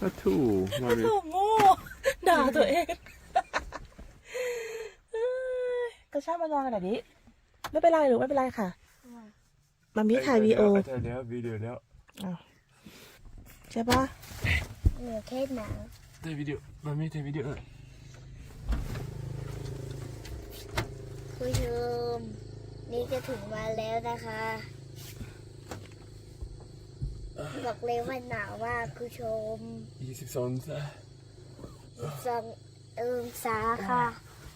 ก็ถูกมาเลยโอ้โง่ด่าตัวเองเอ้ยก็ช่างมานอนกันหน่อยดิไม่เป็นไรหรือไม่เป็นไรค่ะมามีถ่ายวีโอถ่ายแล้ววิดีโอแล้วใช่ปะเหลือแค่หนังถ่ายวิดีโอมามีถ่ายวิดีโอผู้ชมนี่ก็ถึงวันแล้วนะคะ บอกเลยว่าหนาวมากผู้ชมยี่สิบสองซะสององศาค่ะ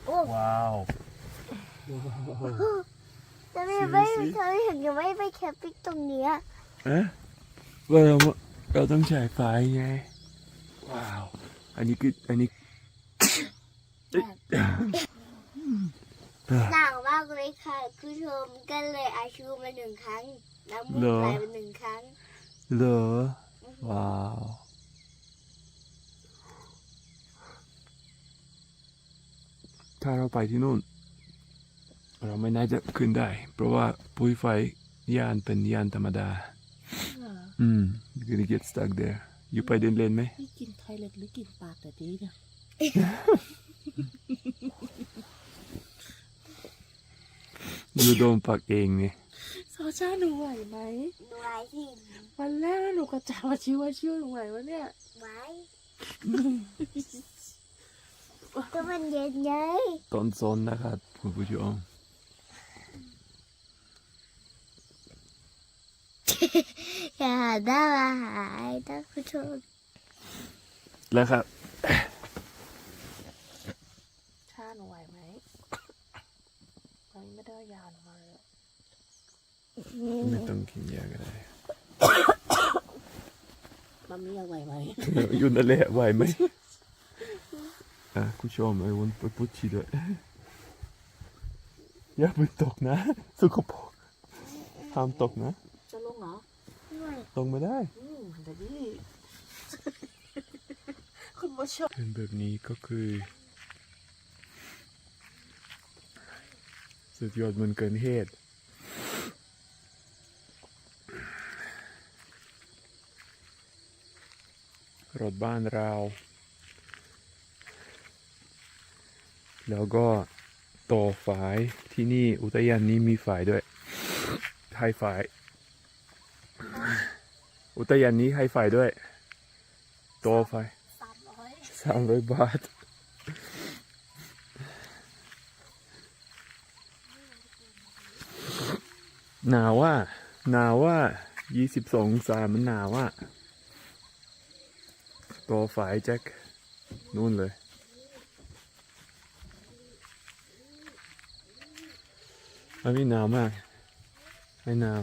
โอ้ว้าวจะไม่ไม่สิเธอถึงจะไม่ไปแคมปิ้งตรงเนี้ยเอ๊ะว่าเราเราต้องฉายไฟไง ว้าว อันนี้คืออันนี้หนาวมากเลยค่ะผู้ชมก็เลยอาชูมาหนึ่งครั้งน้ำมูกเหรอไหลมาหนึ่งครั้ง เหรอว้าว ถ้าเราไปที่นู่น เราไม่น่าจะขึ้นได้ เพราะว่าปุ้ยไฟยานเป็นยานธรรมดา อืม you're gonna get stuck there อยู่ไปเดินเล่นไหมนี่กินไทยเล็กหรือกินปากแต่ดีเนี่ยอยู่โดนปักเองไง โซชาหนูไหวไหมดูไว้สิวันแรกแล้วหนูกระจายว่าชิวว่าชิวหนูไหววะเนี่ยไว้ก็มันเย็นไงตอนโซนนะครับคุณผู้ชมอย่าได้มาหายนะผู้ชมแล้วครับชาหนูไหวไหมตอนนี้ไม่ได้เอายาหนูมาเลยอะ ไม่ต้องกินยาก็ได้มามีอยากไหวไหม อยู่นั่นแหละไหวไหมอะคุณผู้ชมไอ้วนไปพุชชีด้วยอย่าไปตกนะสกปรกห้ามตกนะจะลงเหรอด้วยตกไม่ได้อืมเดี๋ยวดิคุณผู้ชมเป็นแบบนี้ก็คือสุดยอดมันเกินเหตุ รถบ้านเรา แล้วก็ต่อฝายที่นี่อุทยานนี้มีฝายด้วยให้ฝาย อุทยานนี้ให้ฝายด้วยต่อฝายสามร้อยบาทหนาวว่าหนาวว่ายี่สิบสององศามันหนาวว่า ตัวฝายแจ็คนู่นเลย มันไม่หนาวมาก ไม่หนาว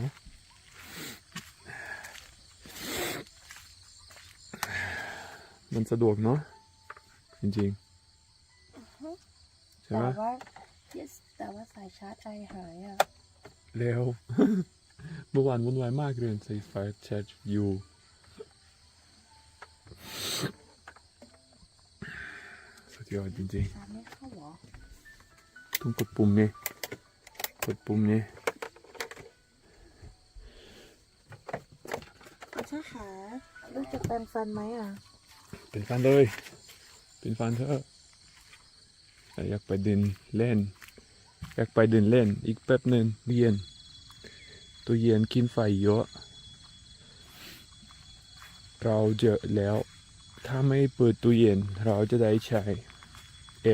มันสะดวกเนาะจริงๆ ใช่แต่ไหมว่า yes แต่ว่าสายชาร์จไอหายอะเร็ว เมื่อวานวุ่นวายมากเลยใส่ไฟแชทอยู่ สุดยอดจริงชาร์จไม่เข้าหรอๆต้องกดปุ่มนี่ กดปุ่มนี่คุณชาขาลูกจะแปรงฟันไหมอะ เป็นฟันเลย เป็นฟันเถอะอยากไปเดินเล่น อยากไปเดินเล่น อีกแป๊บหนึ่งเย็น ตัวเย็นกินไฟเยอะ เราเจอแล้ว ถ้าไม่เปิดตู้เย็นเราจะได้ใช้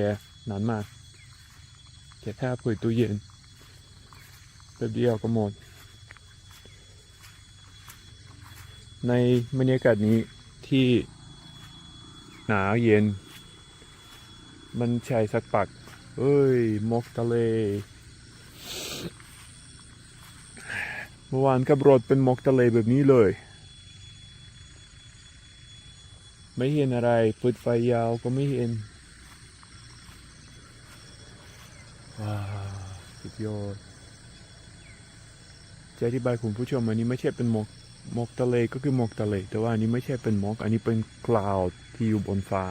ร์นานมากแต่ถ้าเปิดตู้เย็นแป๊บเดียวก็หมด ในบรรยากาศนี้ที่หนาวเย็น มันใช่สักปัก เอ้ยหมกทะเลเมื่อวานกับรถเป็นหมกทะเลแบบนี้เลย ไม่เห็นอะไรเปิดไฟยาวก็ไม่เห็น ว้าสุดยอดจะอธิบายคุณผู้ชมอันนี้ไม่ใช่เป็นหมอกหมอกทะเลก็คือหมอกทะเล แต่ว่าอันนี้ไม่ใช่เป็นหมอก อันนี้เป็นคลาวด์ที่อยู่บนฟ้า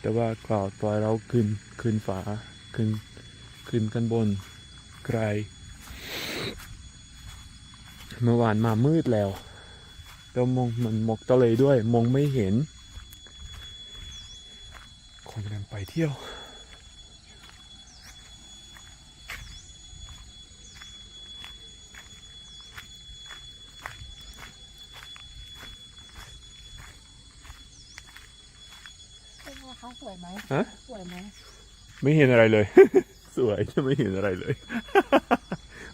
แต่ว่าคลาวด์ปล่อยเราขึ้นขึ้นฟ้าขึ้นขึ้นกันบนไกลเมื่อวานมามืดแล้วแต่มองมันหมอกทะเลด้วย มองไม่เห็นคนกำลังไปเที่ยว เป็นไงคะสวยไหม ฮะ สวยไหม ไม่เห็นอะไรเลย สวยจะไม่เห็นอะไรเลย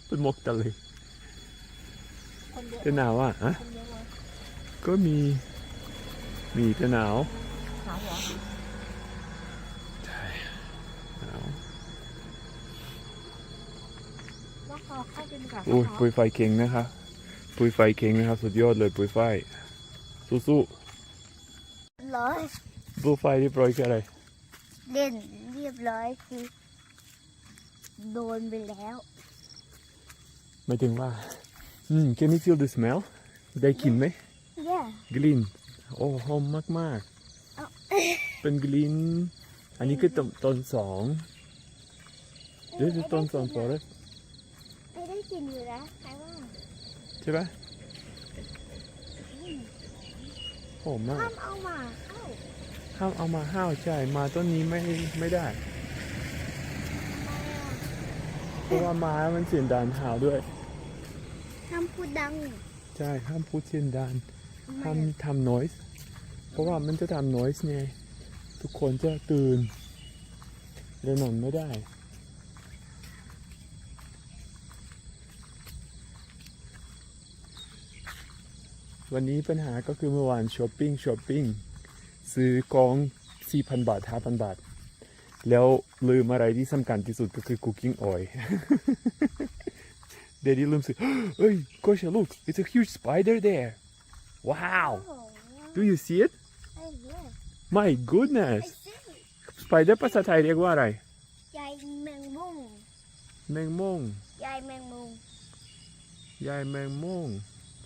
เป็นหมอกทะเลคนเยอะจะหนาวอะอะคนเยอะไหมก็มี มีแต่หนาวหนาวเหรอหนาวว่าเขาเข้าไปดีกว่าโอ้ยปุยไฟเก่งนะครับปุยไฟเก่งนะครับ สุดยอดเลยปุยไฟ สู้ร้อยๆปุยไฟเรียบร้อยคืออะไร เล่นเรียบร้อยคือ โดนไปแล้ว หมายถึงว่า อืม can you feel the smell ได้กลิ่นไหมเย่กลิ่น โอ้หอมมากเอาๆเป็นกลิ่น อันนี้คือต้นต้นสองเดี๋ยวต้นสอง forest ไม่ได้กินอยู่นะแต่ว่าใช่ปะหอมมาก ห้ามเอามาเข้า ห้ามเอามาห้าวใช่มาต้นนี้ไม่ไม่ได้ เพราะว่ามามันเสียงดังหาวด้วย ห้ามพูดดัง ใช่ห้ามพูดเสียงดังไม่ห้ามทำ noise เพราะว่ามันจะทำ noise ไงทุกคนจะตื่นและนอนไม่ได้วันนี้ปัญหาก็คือเมื่อวานช้อปปิ้งช้อปปิ้ง ซื้อกอง 4,000 บาท 5,000 บาท แล้วลืมอะไรที่สำคัญที่สุดก็คือ cooking oil เดดดี้ลืมซื้อเฮ้ย Kosha look it's a huge spider there wow โอ้โห do you see it ไอ้เหี้ย my ไอ้ goodness สิ spider ภาษาไทยเรียกว่าอะไรยายแมงมุมแมงม่งยายแมงมุมยายแมงม่ง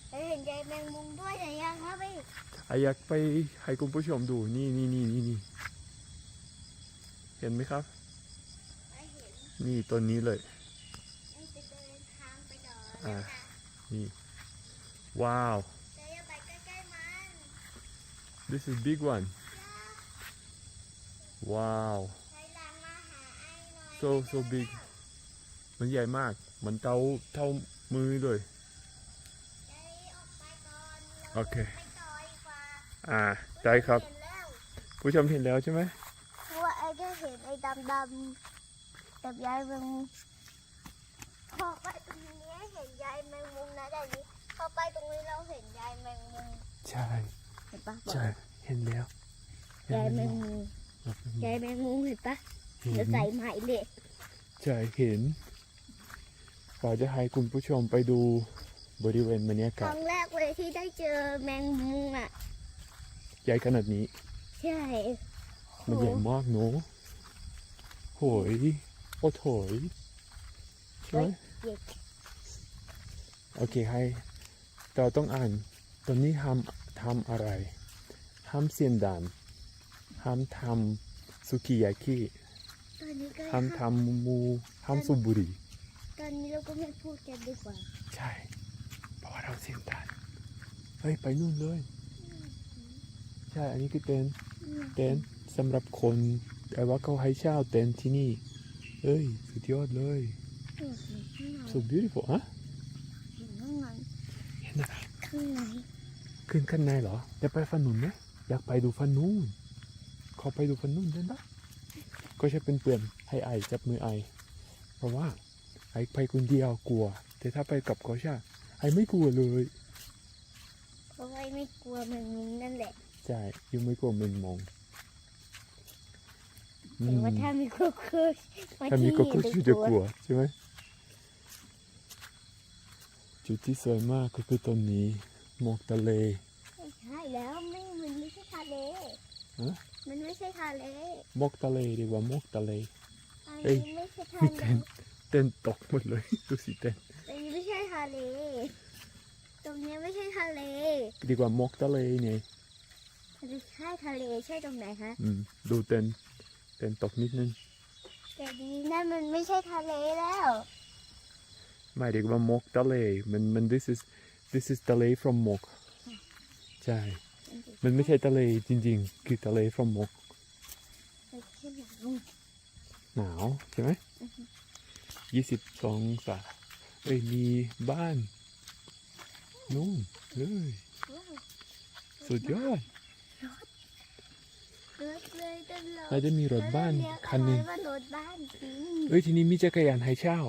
เคยเห็นยายแมงมุมด้วยแต่ยังครับพี่ อะอยากไปให้คุณผู้ชมดูนี่นี่นี่นี่นี่เห็นไหมครับไม่เห็นนี่ต้นนี้เลยนี่จะเดินทางไปหน่อยอ่านะคะนี่ว้าวแต่อย่าไปใกล้ๆมัน this is big one ว้าวถอยหลังมาหาไอ้หน่อย so so big มันใหญ่มาก มันเท่าเท่ามือเลยใจออกไปก่อนโอเคไปต่อดีกว่า อ่าได้ครับ เห็นแล้วผู้ชมเห็นแล้วใช่ไหมเพราะว่าไอ้ก็เห็นไอ้ดำๆกับยายแมงมุมพอไปตรงนี้เห็นยายแมงมุมนะแต่นี้พอไปตรงนี้เราเห็นยายแมงมุมใช่เห็นปะใช่เห็นแล้วยายแมงมุมยายแมงมุมเห็นปะเห็เดี๋ยวนใส่ไหมเลยใช่เห็นป่าจะให้คุณผู้ชมไปดูบริเวณบรรยาคกาศรั้งแรกเลยที่ได้เจอแมงมุมอะ ใหญ่ขนาดนี้ ใช่มันใหญ่มากเนอะโหยโอ้โถยใช่ไหมเด็กโอเคให้เราต้องอ่านตอนนี้ห้ามทำอะไรห้ามเสียงดังห้ามทำสุกิยากิตอนนี้ก็ห้ามทำมูห้ามสูบบุหรี่ตอนนี้เราก็ไม่พูดกันดีกว่า ใช่ เพราะว่าเราเสียงดังเฮ้ย ไปนู่นเลย ใช่ อันนี้คือเต็นท์เต็นท์สำหรับคน แต่ว่าเขาให้เช่าเต็นท์ที่นี่ เอ้ย สุดยอดเลย so beautiful ฮะเห็นข้างในเห็นอะไรข้างในขึ้นข้างในเหรอ จะไปฟันนู้นไหมอยากไปดูฟันนู้นขอไปดูฟันนู้นได้ไหมก็จะเป็นเพื่อนให้ไอจับมือไอ เพราะว่าไอไปคนเดียวกลัว แต่ถ้าไปกับกอชาไอไม่กลัวเลยเพราะว่าไม่กลัวแมงมุมนั่นแหละ ใช่ยังไม่กลัวมึนมองอืแต่มว่าถ้ามีคุกคุกถ้ามีก็คือจะกลัวใช่ไหมจุดที่สวยมากก็คือต้นนี้หมอกทะเล ไม่ใช่แล้วไม่มันไม่ใช่ทะเลฮะ มันไม่ใช่ทะเลหมอกทะเลดีกว่าหมอกทะเล อันเอ้ย นี้ไม่ใช่ทะมีเลเต้นเต้นตกหมดเลย ดูสิเต้นอันนี้ไม่ใช่ทะเล ตรงนี้ไม่ใช่ทะเล ดีกว่าหมอกทะเลไงมันไม่ ใช่ทะเลใช่ตรงไหนคะอืมดูเต้นเต้นตกนิดนึงแต่ดีนั่นมันไม่ใช่ทะเลแล้ว ไม่ดีกว่าหมอกทะเลมันมัน this is this is ทะเล from หมอกใช่ มันไม่ใช่ทะเลจริง ๆ คือทะเลฟอมมกไปแค่หนาวหนาวใช่ไหมยี่สิบสององศาเอ้ยมีบ้านนู่นเลยว้าวสุดยอดรถ เลยตลอดเราจะมีรถบ้านคันหนึ่งว่ารถบ้านจริงเอ้ยทีนี้มีจักรยานให้เช่า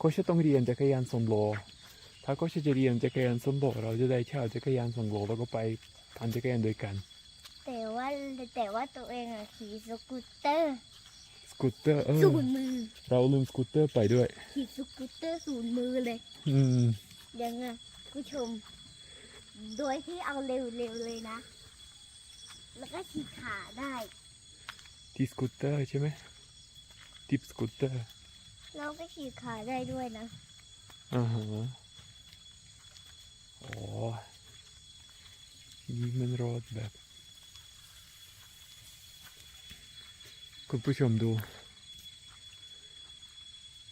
ก็จะต้องเรียนจักรยานสองโลถ้าก็จะเรียนจักรยานสองโลเราจะได้เช่าจักรยานสองโลแล้วก็ไปปั่นจักรยานด้วยกัน แต่ว่าแต่ว่าตัวเองอะขี่สกูตเตอร์สกูตเตอร์เออศูนย์มือเราลืมสกูตเตอร์ไปด้วยขี่สกูตเตอร์ศูนย์มือเลย อืมยังไงผู้ชม โดยที่เอาเร็วๆเลยนะ แล้วก็ขี่ขาได้ ที่สกูตเตอร์ใช่ไหมทิปสกูตเตอร์เราก็ขี่ขาได้ด้วยนะ อ่าฮะอ๋อทีนี้มันรถแบบ คุณผู้ชมดู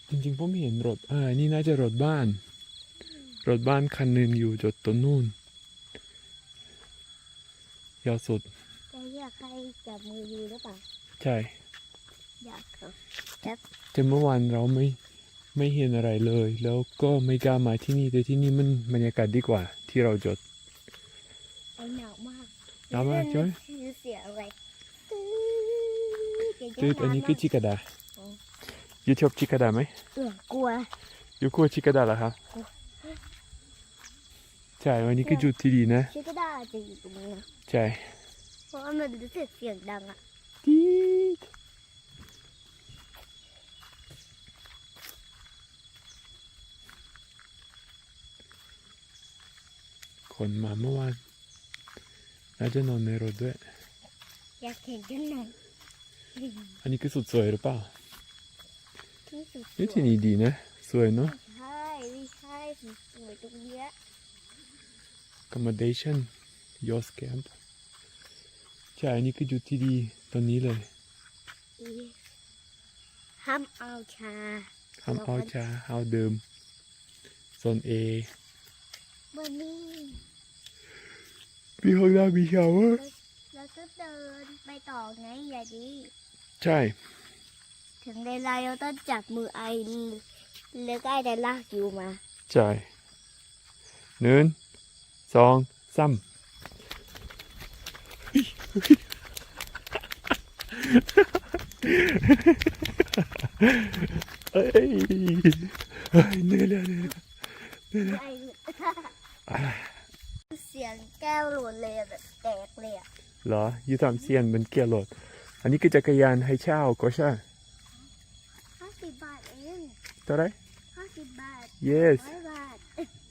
จริงๆผมเห็นรถ อ่า นี่น่าจะรถบ้าน รถบ้านคันหนึ่งอยู่จดต้นนู่นยาวสุดจะอยากให้จับมือดูหรือเปล่าใช่อยากครับแต่เมื่อวานเราไม่ไม่เห็นอะไรเลย แล้วก็ไม่กล้ามาที่นี่แต่ที่นี่มันบรรยากาศดีกว่า ที่เราจดไอหนาวมากหนาวมากใช่ไหมคือเสียงอะไรตืดอันนี้คือชิกาดายูชอบชิกาดาไหมเออกลัวยูกลัวชิกาดาเหรอครับใช่วันนี้คือจุดที่ดีนะชิคก็ได้จะอยู่ตรงนี้นะใช่ เพราะว่ามันรู้สึกเสียงดังอะจี๊ดคนมาเมื่อวานน่าจะนอนในรถด้วย อยากเห็นจังหน่อยอันนี้คือสุดสวยหรือเปล่าที่สุดนี่ที่นี่ดีนะ สวยเนาะ ใช่ไม่ใช่สวยตรงเนี้ย accommodation Yost Camp ใช่อันนี้คือจุดที่ดีตอนนี้เลยอีห้ามเอาชาห้ามเอาชาเอาเดิมโซน A วันนี้มีห้องน้ำมีชาวเวอร์เราก็เดินไปต่อไงอย่าดี ใช่ ถึงเวลาเราต้องจับมือไอแล้วก็ไอจะลากอยู่มา ใช่หนึ่งสองสาม เอ้ยเอ้ยเหนื่อยแล้วเหนื่อยแล้วไอเสียงแก้วหล่นเลยแบบแตกเลยอะเหรอยูทำเซียนเป็นเกียร์รถอันนี้คือจักรยานให้เช่าก็ใช่ห้าสิบบาทเองเท่าไรห้าสิบบาท yes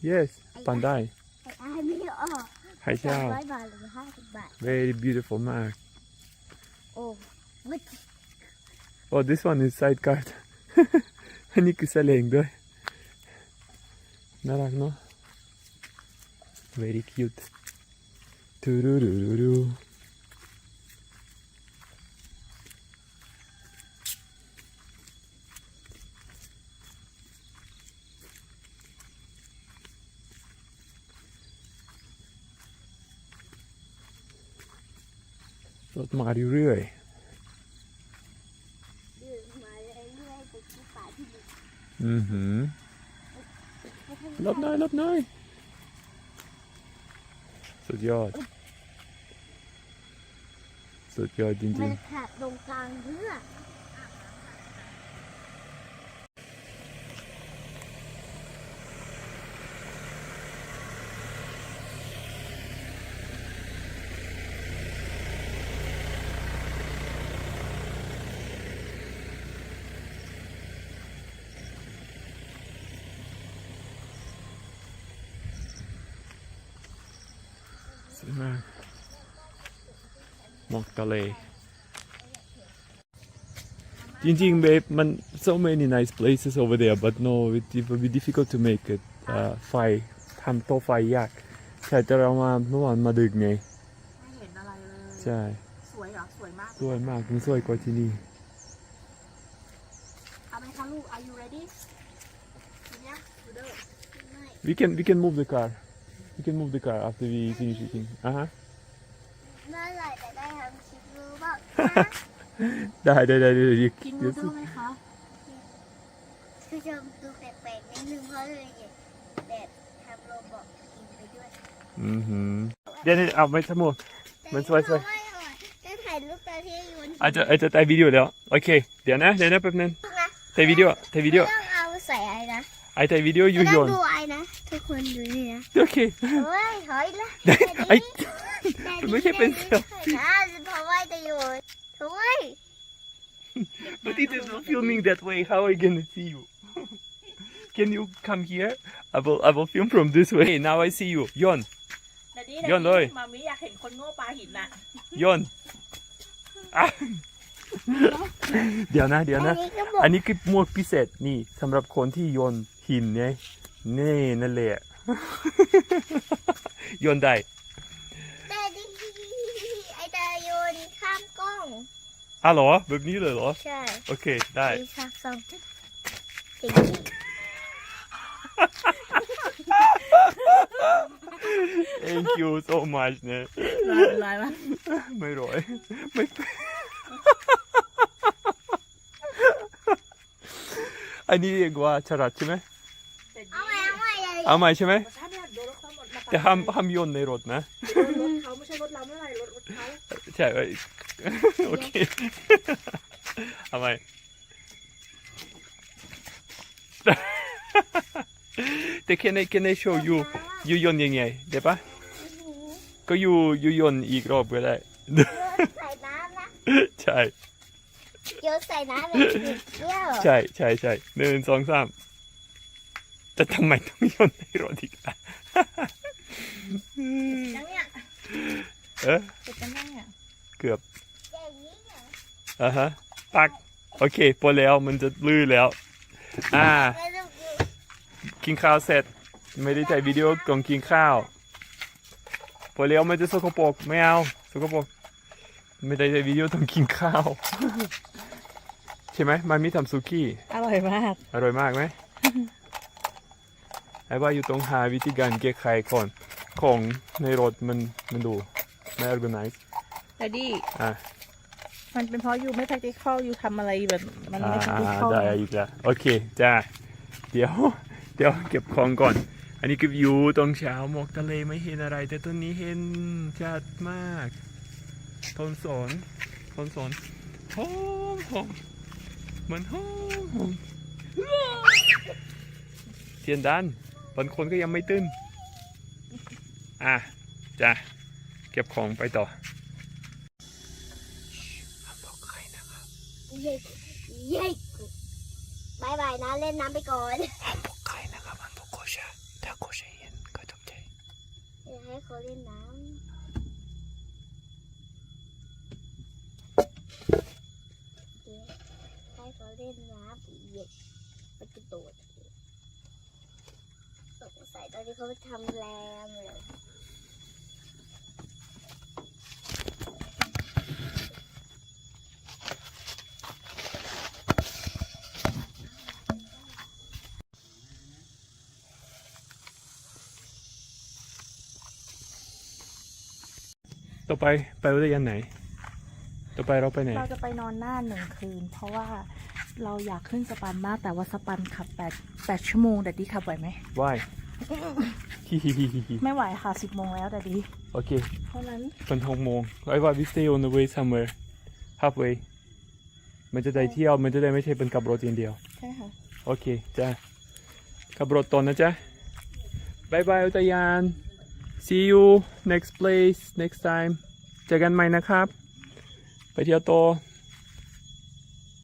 yes ปันได้ไอ้อายไม่ออก Catch out. Very beautiful mark. Oh, what? Oh, this one is side card. Ani is doy. Narak, no? Very cute. Turururu. มาเรื่อยๆดื่มมาเรื่อยๆไปที่ป่าที่ลึกอือหือลบหน่อยลบหน่อยสุดยอด สุดยอดจมัริงนขาดตรงกลางเพื่อ มอกทะเล จริงๆ babe มัน so many nice places over there but no it, it will be difficult to make it อ่าไฟทำโต๊ะไฟยากใช่แต่เรามาเมื่อวานมาดึกไง ไม่เห็นอะไรเลย ใช่ สวยเหรอ สวยมาก สวยมากมันสวยกว่าที่นี่ เอาไหมคะลูก Are you ready ทีเนี้ยดูเด้อ ไม่ we can we can move the car you can move the car after we finish eating อ่ะ ได้ได้ได้ได้เดี๋ยวกินเดี๋นูยวโดไหมคะคือจะดูแปลกๆนิดนึงเพราะเลยแบบทำโรบอกกินไปด้วยอือหือเดี๋ยวนี้เอาไม่ทั้งหมด มันสวยๆแต่ไม่อร่อยจะถ่ายรูปตอนที่โยนอาจจะอาจจะถ่ายวิดีโอแล้วโอเคเดี๋ยวนะเดี๋ยวนะแป๊บนึงถ่ายวิดีโอถ่ายวิดีโอ ไม่ต้องเอาใส่ไอ้นะไอ้ถ่ายวิดีโออยู่ไม่โยต้องนดูไอ้นะทุกคนดูนี่นะโอเคเฮ้ยถอยละไอ้แต่ไม่ใช่เป็นเซลล์นะเพราะว่าจะอยู่ถอย But it is not filming that way. How are I gonna see you? Can you come here? I will. I will film from this way. Now I see you. Yon, แต่ดีย้อนเลย มามิอยากเห็นคนโง่ปลาหินน่ะ Yon. อะเดี๋ยวนะ เดี๋ยวอันะนนี้ก็บอกอันนี้คือหมวกพิเศษนี่สำหรับคนที่โยน หินไงนี่นั่นแหละโยนได้แต่ดิไอ้ตาโยนข้ามกล้องอะเหรอแบบนี้เลยเหรอ ใช่โอเคได้ไอ้ข้ามกล้องจริง thank you so much เนี่ยลายละไม่ร้อยไม่เป็นอันนี้เรียกว่าฉลาดใช่ไหม แต่ เอา ดี ใหม่ เอาใหม่เลยเอาใหม่ใช่ไหมถ้าเนี่ยโดนรถเขาหมดมาแต่ห้ามห้ามโยนในรถนะรถเขาไม่ใช่รถเราไม่เป็นไรรถรถเขาใช่เอ้ย โอเค เอาใหม่ แต่ can I can I show you ยูโยนยังไงเดี๋ยวปะก็ยูยูโยนอีกรอบก็ได้โยนใส่น้ำนะใช่ โยนใส่น้ำแบบนี้เที่ยว ใช่ใช่ใช่หนึ่งสองสาม แต่ทำไมต้องโยนในรถอีกล่ะยังเนี่ยเอ๊ะเจ็บกันยังเนี่ยเกือบอย่างนี้เหรออะฮะปักโอเคพอแล้วมันจะลื่นแล้ว อ่าแล้วลูกดูกินข้าวเสร็จ ไม่ได้ถ่ายวิดีโอก่อนกินข้าวพอแล้วมันจะสกปรกไม่เอาสกปรกไม่ได้ถ่ายวิดีโอต้องกินข้าว ใช่ไหมมันมีทำซุกี้ อร่อยมาก อร่อยมากไหม ไอ้ว่าอยู่ตรงหาวิธีการแก้ไขก่อนของในรถมันมันดูไม่ organize แต่ดีอะมันเป็นเพราะยูไม่ practical ยูทำอะไรแบบมันอ่าไม่ practical ได้อีกแล้วโอเคจ้าเดี๋ยวเดี๋ยวเก็บของก่อน อันนี้คือวิวตรงเช้าหมอกทะเลไม่เห็นอะไร แต่ต้นนี้เห็นชัดมากต้นสนต้นสนหอมหอมมันหอมหอมเทียนดัน บางคนก็ยังไม่ตื่นอะจ้าเก็บของไปต่อห้ามบอกใครนะครับเย้เย้บายบายนะเล่นน้ำไปก่อนห้ามบอกใครนะครับห้ามบอกโคชาถ้าโคชาเห็นก็ตกใจเดี๋ยวให้เขาเล่นน้ำเดี๋ยวให้เขาเล่นน้ำเย้มันกระโดดสงสัยต อนนี้เขาทำแรงเลยต่อไปไปอุทยานไหน ต่อไปเราไปไหน เราจะไปนอนหน้าหนึ่งคืน เพราะว่าเราอยากขึ้นสปันมากแต่ว่าสปันขับแปดแปดชั่วโมงแต่ดีขับไหวไหมว่ายฮิฮิฮิฮิฮิ ไม่ไหวค่ะสิบโมงแล้วแต่ดี โอเคเพราะนั้นเป็นหกโมงไอ้ว่า we stay on the way somewhere halfway มันจะได้เที่ยว มันจะได้ไม่ใช่เป็นกับรถอย่างเดียว ใช่ค่ะ โอเค จ้าขับรถตอนนะจ๊ะบายบายอุทยาน see you next place next time เจอกันใหม่นะครับ ไปเที่ยวโตอ